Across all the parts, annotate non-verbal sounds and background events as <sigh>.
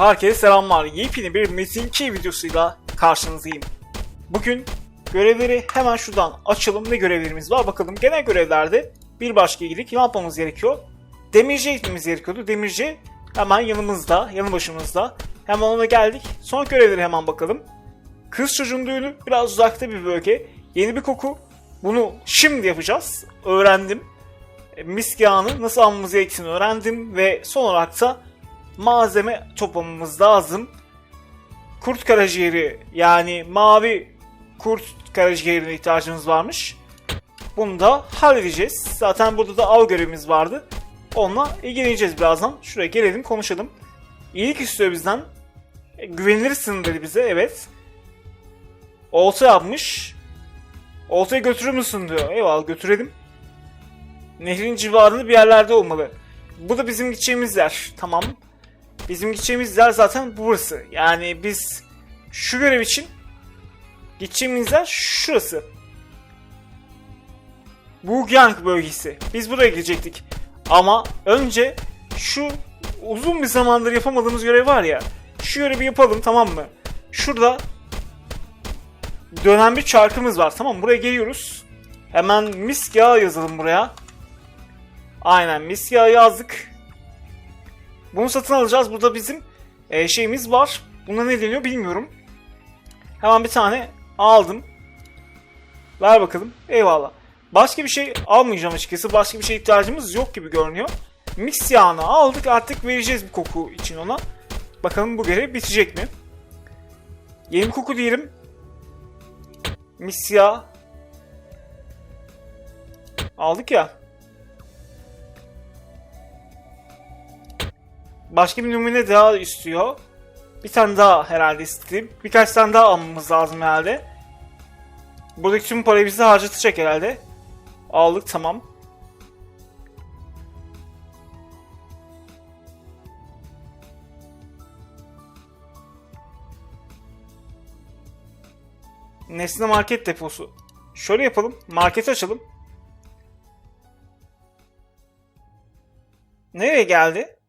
Herkese selamlar. Yepyeni bir Metin 2 videosuyla karşınızdayım. Bugün görevleri hemen şuradan açalım. Ne görevlerimiz var bakalım. Genel görevlerde bir başka iyilik ne yapmamız gerekiyor? Demirci'ye gitmemiz gerekiyordu. Demirci hemen yanımızda, yanı başımızda. Hemen ona geldik. Son görevleri hemen bakalım. Kız çocuğun düğünü biraz uzakta bir bölge. Yeni bir koku. Bunu şimdi yapacağız. Öğrendim. E, Misk yağını nasıl almamız gerektiğini öğrendim ve son olarak da malzeme toplamamız lazım. Kurt karaciğeri yani mavi kurt karaciğerine ihtiyacımız varmış. Bunu da halledeceğiz. Zaten burada da av görevimiz vardı. Onunla ilgileneceğiz birazdan. Şuraya gelelim konuşalım. İyilik istiyor bizden. E, güvenilirsin dedi bize evet. Olta yapmış. Oltayı götürür müsün diyor. Eyvallah götürelim. Nehrin civarında bir yerlerde olmalı. Bu da bizim gideceğimiz yer. Tamam. Bizim gideceğimiz yer zaten burası. Yani biz şu görev için gideceğimiz yer şurası. Bugyang bölgesi. Biz buraya gidecektik. Ama önce şu uzun bir zamandır yapamadığımız görev var ya. Şu görevi yapalım tamam mı? Şurada dönen bir çarkımız var tamam mı? Buraya geliyoruz. Hemen misk yağı yazalım buraya. Aynen misk yağı yazdık. Bunu satın alacağız. Burada bizim e, şeyimiz var. Buna ne deniyor bilmiyorum. Hemen bir tane aldım. Ver bakalım. Eyvallah. Başka bir şey almayacağım açıkçası. Başka bir şeye ihtiyacımız yok gibi görünüyor. Mix yağını aldık. Artık vereceğiz bir koku için ona. Bakalım bu görev bitecek mi? Yeni bir koku diyelim. Mix yağı. Aldık ya. Başka bir numune daha istiyor. Bir tane daha herhalde istedi. Birkaç tane daha almamız lazım herhalde. Buradaki tüm parayı bize harcatacak herhalde. Aldık tamam. Nesne market deposu. Şöyle yapalım. Market açalım. Nereye geldi?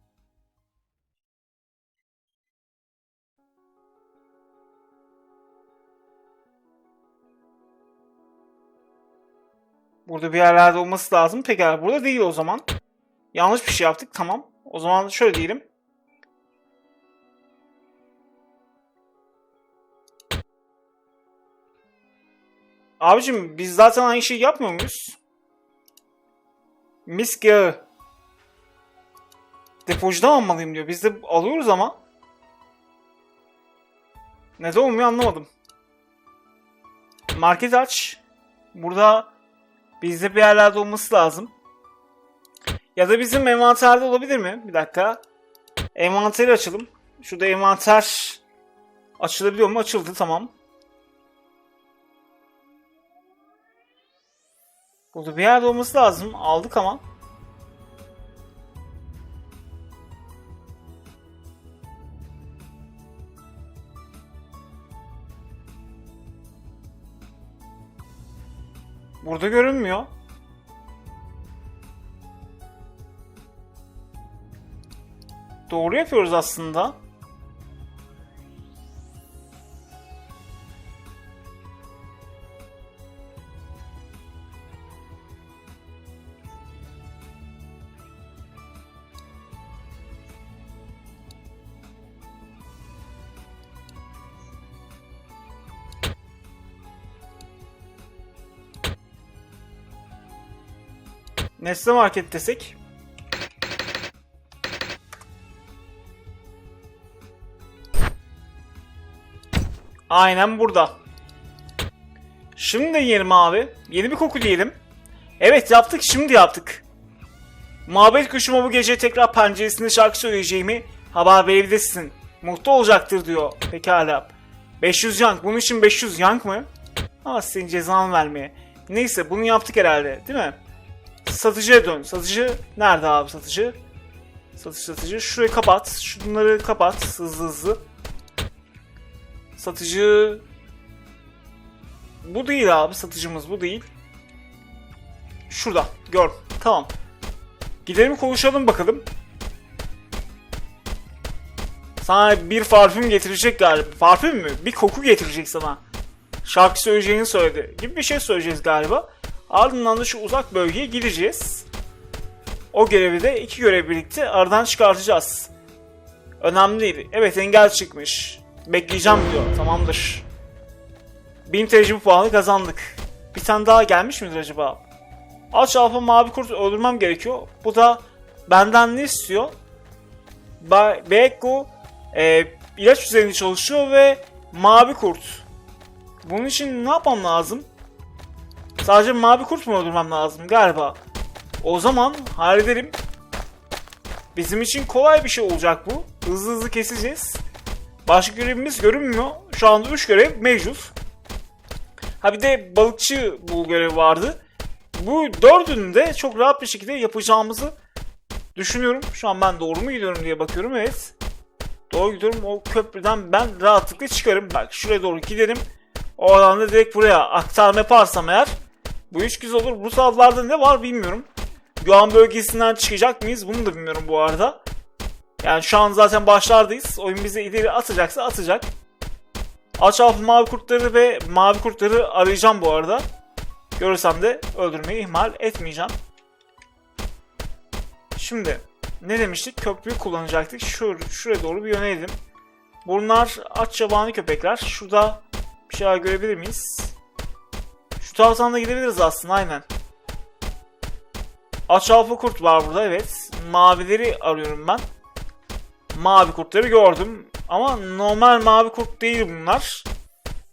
Burada bir yerlerde olması lazım. Pekala burada değil o zaman. Yanlış bir şey yaptık. Tamam. O zaman şöyle diyelim. Abicim biz zaten aynı şeyi yapmıyor muyuz? Misk yağı. Depocudan almalıyım diyor. Biz de alıyoruz ama. Neden olmuyor anlamadım. Market aç. Burada Bizde bir yerlerde olması lazım. Ya da bizim envanterde olabilir mi? Bir dakika. Envanteri açalım. Şurada envanter açılabiliyor mu? Açıldı tamam. Burada bir yerde olması lazım. Aldık ama. Burada görünmüyor. Doğru yapıyoruz aslında. Nesne Market desek. Aynen burada. Şimdi de yiyelim abi. Yeni bir koku diyelim. Evet yaptık şimdi yaptık. Muhabbet kuşuma bu gece tekrar penceresinde şarkı söyleyeceğimi haber verebilirsin. Mutlu olacaktır diyor. Pekala. 500 yank. Bunun için 500 yank mı? Ama senin cezanı vermeye. Neyse bunu yaptık herhalde değil mi? Satıcıya dön. Satıcı nerede abi satıcı? Satıcı satıcı. Şurayı kapat. Şunları kapat hızlı hızlı. Satıcı... Bu değil abi satıcımız bu değil. Şurada gör. Tamam. Gidelim konuşalım bakalım. Sana bir parfüm getirecek galiba. Parfüm mü? Bir koku getirecek sana. Şarkı söyleyeceğini söyledi. Gibi bir şey söyleyeceğiz galiba. Ardından da şu uzak bölgeye gideceğiz. O görevi de iki görev birlikte aradan çıkartacağız. Önemli değil. Evet engel çıkmış. Bekleyeceğim diyor. Tamamdır. 1000 tecrübe puanı kazandık. Bir tane daha gelmiş midir acaba? Aç alfa mavi kurt öldürmem gerekiyor. Bu da benden ne istiyor? Ba- Beko e, ilaç üzerinde çalışıyor ve mavi kurt. Bunun için ne yapmam lazım? Sadece mavi kurt mu öldürmem lazım galiba? O zaman hallederim. Bizim için kolay bir şey olacak bu. Hızlı hızlı keseceğiz. Başka görevimiz görünmüyor. Şu anda 3 görev mevcut. Ha bir de balıkçı bu görev vardı. Bu dördünü de çok rahat bir şekilde yapacağımızı düşünüyorum. Şu an ben doğru mu gidiyorum diye bakıyorum. Evet. Doğru gidiyorum. O köprüden ben rahatlıkla çıkarım. Bak şuraya doğru giderim. Oradan da direkt buraya aktarma yaparsam eğer bu iş güzel olur. Bu taraflarda ne var bilmiyorum. Güven bölgesinden çıkacak mıyız? Bunu da bilmiyorum bu arada. Yani şu an zaten başlardayız. Oyun bizi ileri atacaksa atacak. Aç alfa mavi kurtları ve mavi kurtları arayacağım bu arada. Görürsem de öldürmeyi ihmal etmeyeceğim. Şimdi ne demiştik? Köprüyü kullanacaktık. Şur şuraya doğru bir yönelelim. Bunlar aç yabani köpekler. Şurada bir şeyler görebilir miyiz? Şu taraftan da gidebiliriz aslında aynen. Aç alfa kurt var burada evet. Mavileri arıyorum ben. Mavi kurtları gördüm. Ama normal mavi kurt değil bunlar.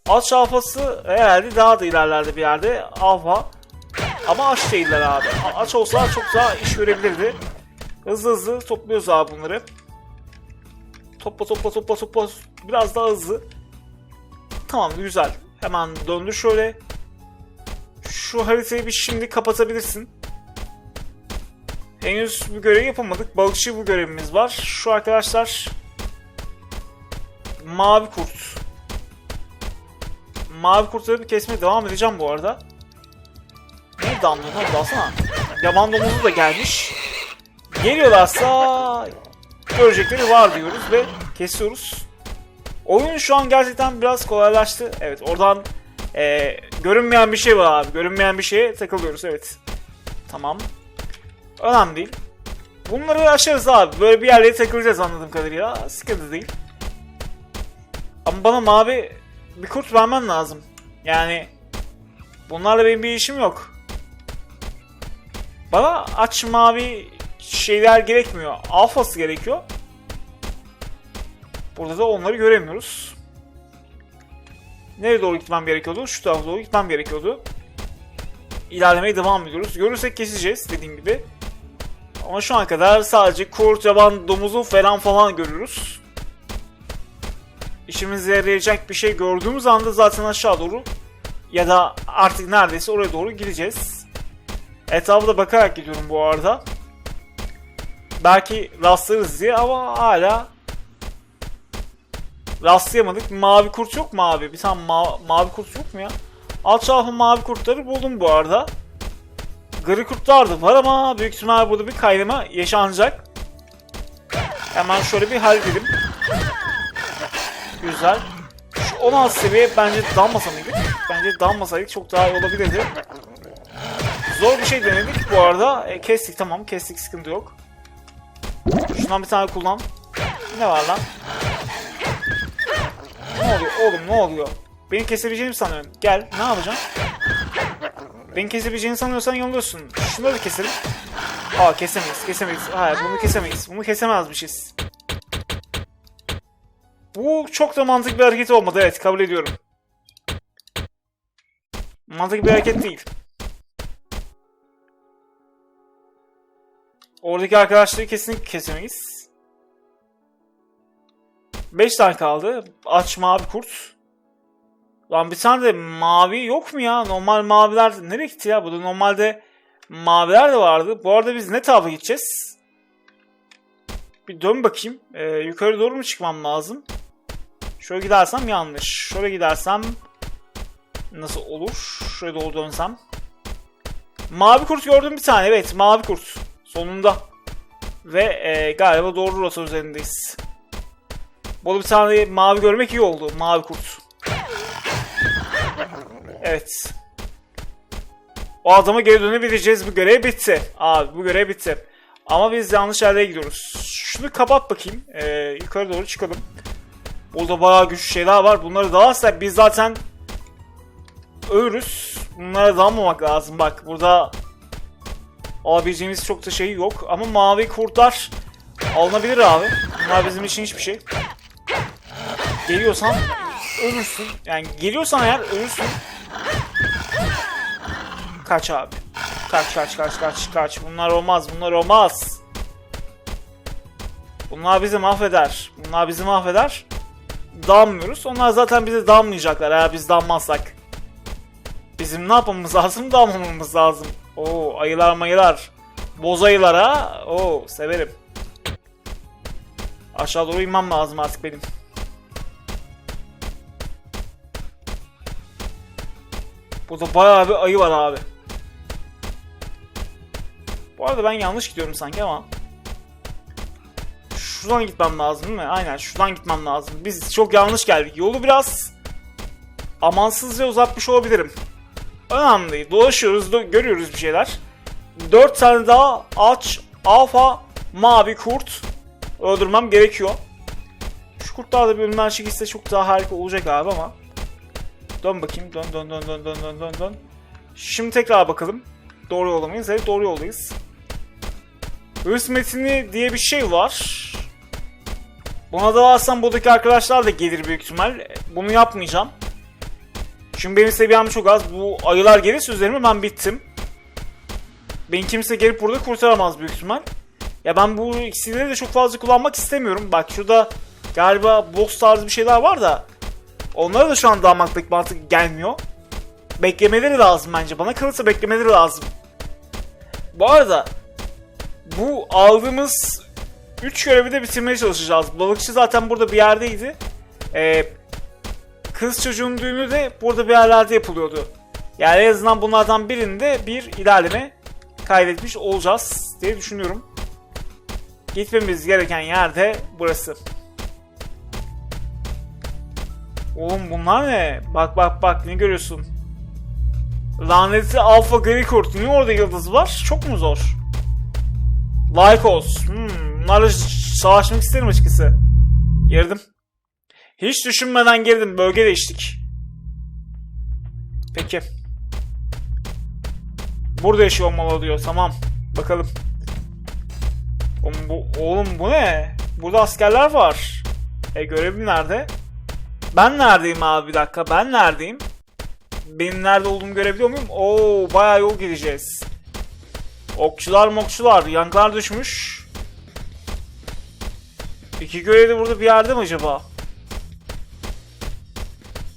Aç alfası herhalde daha da ilerlerde bir yerde. Alfa. Ama aç değiller abi. Aç olsa çok daha iş görebilirdi. Hızlı hızlı topluyoruz abi bunları. Topla topla topla topla. Biraz daha hızlı. Tamam güzel. Hemen döndür şöyle. Şu haritayı bir şimdi kapatabilirsin. Henüz bu görevi yapamadık. Balıkçı bu görevimiz var. Şu arkadaşlar Mavi kurt. Mavi kurtları bir kesmeye devam edeceğim bu arada. Ne damlıyor lan dalsana. Yaban domuzu da gelmiş. Geliyorlarsa görecekleri var diyoruz ve kesiyoruz. Oyun şu an gerçekten biraz kolaylaştı. Evet oradan e, görünmeyen bir şey var abi. Görünmeyen bir şeye takılıyoruz evet. Tamam. Önemli değil. Bunları aşarız abi. Böyle bir yerlere takılacağız anladığım kadarıyla. Sıkıntı değil. Ama bana mavi bir kurt vermen lazım. Yani bunlarla benim bir işim yok. Bana aç mavi şeyler gerekmiyor. Alfası gerekiyor. Burada da onları göremiyoruz. Nereye doğru gitmem gerekiyordu? Şu tarafa doğru gitmem gerekiyordu. İlerlemeye devam ediyoruz. Görürsek keseceğiz dediğim gibi. Ama şu ana kadar sadece kurt, yaban, domuzu falan falan görürüz. İşimize yarayacak bir şey gördüğümüz anda zaten aşağı doğru ya da artık neredeyse oraya doğru gideceğiz. Etrafa da bakarak gidiyorum bu arada. Belki rastlarız diye ama hala rastlayamadık. Mavi kurt yok mu abi? Bir tane ma- mavi kurt yok mu ya? Alt mavi kurtları buldum bu arada. Gri kurtlar da var ama büyük ihtimal burada bir kaynama yaşanacak. Hemen şöyle bir halledelim. Güzel. Şu 16 seviye bence dalmasa mıydık? Bence dalmasaydık çok daha iyi olabilirdi. Zor bir şey denedik bu arada. E, kestik tamam kestik sıkıntı yok. Şundan bir tane kullan. Ne var lan? Oluyor oğlum ne oluyor? Beni kesebileceğini sanıyorum. Gel ne yapacağım? Beni kesebileceğini sanıyorsan yolluyorsun. Şunları da keselim. Aa kesemeyiz kesemeyiz. Hayır bunu kesemeyiz. Bunu kesemezmişiz. Bu çok da mantıklı bir hareket olmadı. Evet kabul ediyorum. Mantıklı bir hareket değil. Oradaki arkadaşları kesinlikle kesemeyiz. 5 tane kaldı. Aç mavi kurt. Lan bir tane de mavi yok mu ya? Normal maviler nereye gitti ya? Burada normalde maviler de vardı. Bu arada biz ne tarafa gideceğiz? Bir dön bakayım. Ee, yukarı doğru mu çıkmam lazım? Şöyle gidersem yanlış. Şöyle gidersem nasıl olur? Şöyle doğru dönsem. Mavi kurt gördüm bir tane. Evet mavi kurt. Sonunda. Ve e, galiba doğru rota üzerindeyiz. Burada bir tane mavi görmek iyi oldu. Mavi kurt. Evet. O adama geri dönebileceğiz. Bu görev bitti. Abi bu görev bitti. Ama biz yanlış yerlere gidiyoruz. Şunu kapat bakayım. Ee, yukarı doğru çıkalım. Burada bayağı güçlü şeyler var. Bunları dalarsak biz zaten ölürüz. Bunlara dalmamak lazım. Bak burada alabileceğimiz çok da şey yok. Ama mavi kurtlar alınabilir abi. Bunlar bizim için hiçbir şey. Geliyorsan ölürsün. Yani geliyorsan eğer ölürsün. Kaç abi. Kaç kaç kaç kaç kaç. Bunlar olmaz bunlar olmaz. Bunlar bizi mahveder. Bunlar bizi mahveder. Damlıyoruz. Onlar zaten bize damlayacaklar eğer biz dammazsak. Bizim ne yapmamız lazım? <laughs> Damlamamız lazım. Oo ayılar mayılar. Boz ayılar ha. Oo severim. Aşağı doğru inmem lazım artık benim. Burada bayağı bir ayı var abi. Bu arada ben yanlış gidiyorum sanki ama. Şuradan gitmem lazım değil mi? Aynen şuradan gitmem lazım. Biz çok yanlış geldik. Yolu biraz amansızca uzatmış olabilirim. Önemli değil. Dolaşıyoruz, do- görüyoruz bir şeyler. 4 tane daha aç, alfa, mavi kurt öldürmem gerekiyor. Şu kurtlar da bir önümden çekilse çok daha harika olacak abi ama. Dön bakayım. Dön dön dön dön dön dön dön dön. Şimdi tekrar bakalım. Doğru yolda mıyız? Evet doğru yoldayız. Hırs metini diye bir şey var. Buna da alsam buradaki arkadaşlar da gelir büyük ihtimal. Bunu yapmayacağım. Çünkü benim seviyem çok az. Bu ayılar gelirse üzerime ben bittim. Beni kimse gelip burada kurtaramaz büyük ihtimal. Ya ben bu iksirleri de çok fazla kullanmak istemiyorum. Bak şurada galiba boss tarzı bir şeyler var da onlara da şu an damak pek mantık gelmiyor. Beklemeleri lazım bence. Bana kalırsa beklemeleri lazım. Bu arada bu aldığımız 3 görevi de bitirmeye çalışacağız. Balıkçı zaten burada bir yerdeydi. Ee, kız çocuğun düğünü de burada bir yerlerde yapılıyordu. Yani en azından bunlardan birinde bir ilerleme kaydetmiş olacağız diye düşünüyorum. Gitmemiz gereken yerde burası. Oğlum bunlar ne? Bak bak bak ne görüyorsun? Lanetli Alpha Gri Kurt. Niye orada yıldız var? Çok mu zor? Lycos. Hmm, bunlarla savaşmak isterim açıkçası. Girdim. Hiç düşünmeden girdim. Bölge değiştik. Peki. Burada yaşıyor olmalı diyor. Tamam. Bakalım. Oğlum bu, oğlum bu ne? Burada askerler var. E görevim nerede? Ben neredeyim abi bir dakika. Ben neredeyim? Benim nerede olduğumu görebiliyor muyum? Oo bayağı yol gideceğiz. Okçular mokçular. Yanklar düşmüş. İki görev burada bir yerde mi acaba?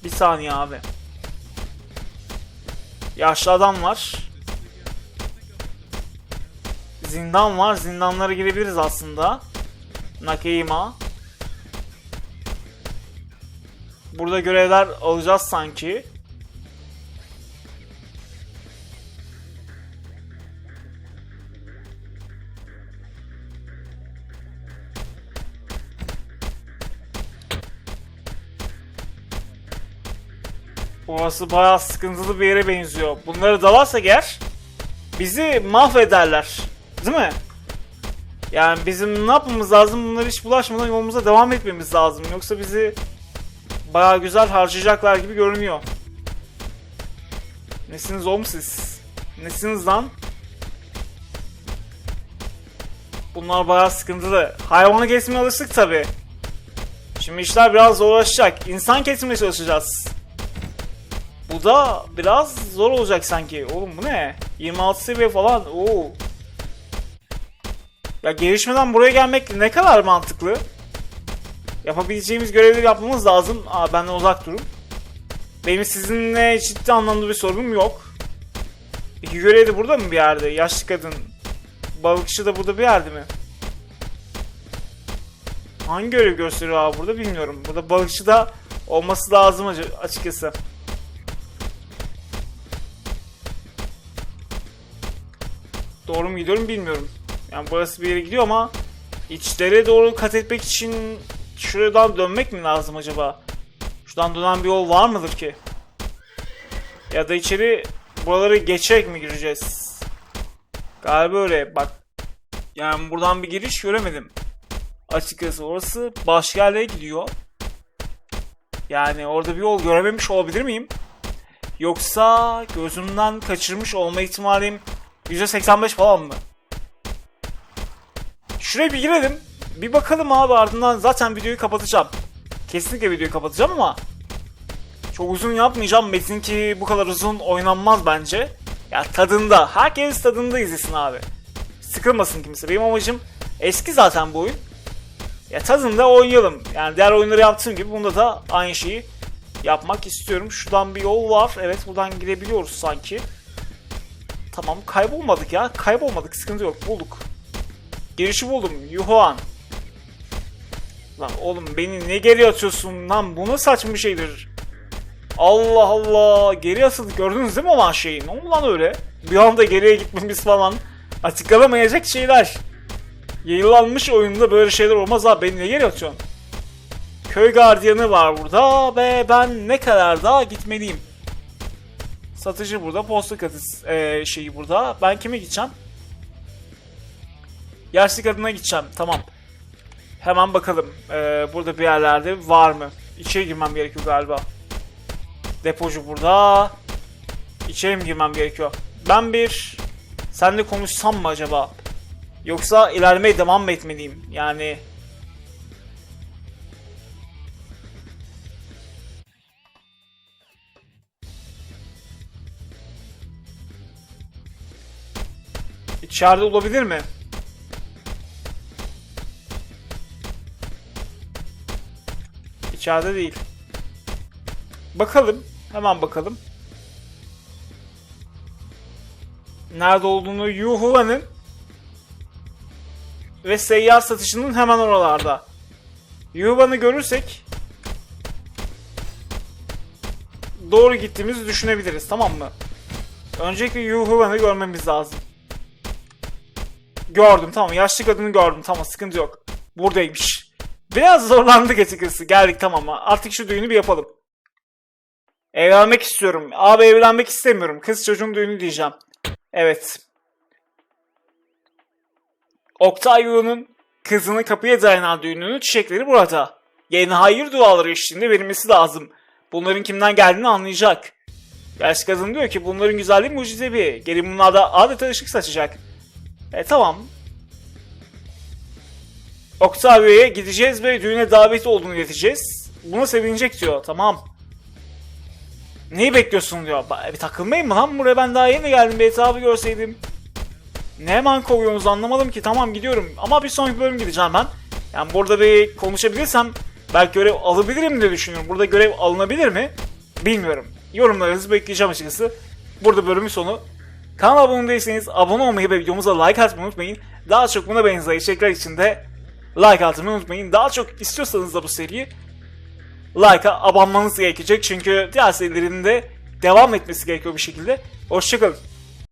Bir saniye abi. Yaşlı adam var. Zindan var. Zindanlara girebiliriz aslında. Nakeima. Burada görevler alacağız sanki. Burası bayağı sıkıntılı bir yere benziyor. Bunları dalarsak eğer bizi mahvederler. Değil mi? Yani bizim ne yapmamız lazım? Bunları hiç bulaşmadan yolumuza devam etmemiz lazım. Yoksa bizi bayağı güzel harcayacaklar gibi görünüyor. Nesiniz oğlum siz? Nesiniz lan? Bunlar bayağı sıkıntılı. Hayvanı kesmeye alıştık tabi. Şimdi işler biraz zorlaşacak. İnsan kesmeye çalışacağız. Bu da biraz zor olacak sanki. Oğlum bu ne? 26 seviye falan. Oo. Ya gelişmeden buraya gelmek ne kadar mantıklı. Yapabileceğimiz görevleri yapmamız lazım. Aa benden uzak durun. Benim sizinle ciddi anlamda bir sorunum yok. İki görev de burada mı bir yerde? Yaşlı kadın. Balıkçı da burada bir yerde mi? Hangi görev gösteriyor abi burada bilmiyorum. Burada balıkçı da olması lazım açıkçası. Doğru mu gidiyorum bilmiyorum. Yani burası bir yere gidiyor ama içlere doğru kat etmek için şuradan dönmek mi lazım acaba? Şuradan dönen bir yol var mıdır ki? Ya da içeri buraları geçerek mi gireceğiz? Galiba öyle bak. Yani buradan bir giriş göremedim. Açıkçası orası başka yerlere gidiyor. Yani orada bir yol görememiş olabilir miyim? Yoksa gözümden kaçırmış olma ihtimalim %85 falan mı? Şuraya bir girelim. Bir bakalım abi ardından zaten videoyu kapatacağım. Kesinlikle videoyu kapatacağım ama çok uzun yapmayacağım. Metin ki bu kadar uzun oynanmaz bence. Ya tadında. Herkes tadında izlesin abi. Sıkılmasın kimse. Benim amacım eski zaten bu oyun. Ya tadında oynayalım. Yani diğer oyunları yaptığım gibi bunda da aynı şeyi yapmak istiyorum. Şuradan bir yol var. Evet buradan girebiliyoruz sanki. Tamam kaybolmadık ya. Kaybolmadık. Sıkıntı yok. Bulduk. Girişi buldum. Yuhuan. Lan oğlum beni ne geri atıyorsun lan? Bu ne saçma şeydir. Allah Allah. Geri atıldı. Gördünüz değil mi olan şeyi? Ne oldu lan öyle? Bir anda geriye gitmemiz falan. Açıklanamayacak şeyler. Yayınlanmış oyunda böyle şeyler olmaz abi. Beni ne geri atıyorsun? Köy gardiyanı var burada ve ben ne kadar daha gitmeliyim. Satıcı burada, posta katısı eee, şeyi burada. Ben kime gideceğim? Yaşlı kadına gideceğim. Tamam. Hemen bakalım. Eee, burada bir yerlerde var mı? İçeri girmem gerekiyor galiba. Depocu burada. İçeri mi girmem gerekiyor? Ben bir... Seninle konuşsam mı acaba? Yoksa ilerlemeye devam mı etmeliyim? Yani... İçeride olabilir mi? İçeride değil. Bakalım. Hemen bakalım. Nerede olduğunu Yuhula'nın ve seyyar satışının hemen oralarda. Yuhulan'ı görürsek doğru gittiğimizi düşünebiliriz tamam mı? Öncelikle Yuhulan'ı görmemiz lazım. Gördüm tamam yaşlı kadını gördüm tamam sıkıntı yok. Buradaymış. Biraz zorlandık açıkçası geldik tamam artık şu düğünü bir yapalım. Evlenmek istiyorum. Abi evlenmek istemiyorum. Kız çocuğun düğünü diyeceğim. Evet. Oktay Yuğ'un kızını kapıya dayanan düğününün çiçekleri burada. Yeni hayır duaları eşliğinde verilmesi lazım. Bunların kimden geldiğini anlayacak. Yaşlı kadın diyor ki bunların güzelliği mucizevi. Gelin bunlarda adeta ışık saçacak. E tamam. Octavio'ya gideceğiz ve düğüne davet olduğunu ileteceğiz. Buna sevinecek diyor. Tamam. Neyi bekliyorsun diyor. Bir takılmayayım mı lan buraya ben daha yeni geldim bir etrafı görseydim. Ne hemen kovuyorsunuz anlamadım ki tamam gidiyorum ama bir sonraki bölüm gideceğim ben. Yani burada bir konuşabilirsem belki görev alabilirim diye düşünüyorum. Burada görev alınabilir mi? Bilmiyorum. Yorumlarınızı bekleyeceğim açıkçası. Burada bölümün sonu. Kanala abone değilseniz abone olmayı ve videomuza like atmayı unutmayın. Daha çok buna benzer içerikler için de like atmayı unutmayın. Daha çok istiyorsanız da bu seriyi like'a abanmanız gerekecek. Çünkü diğer serilerin de devam etmesi gerekiyor bir şekilde. Hoşçakalın.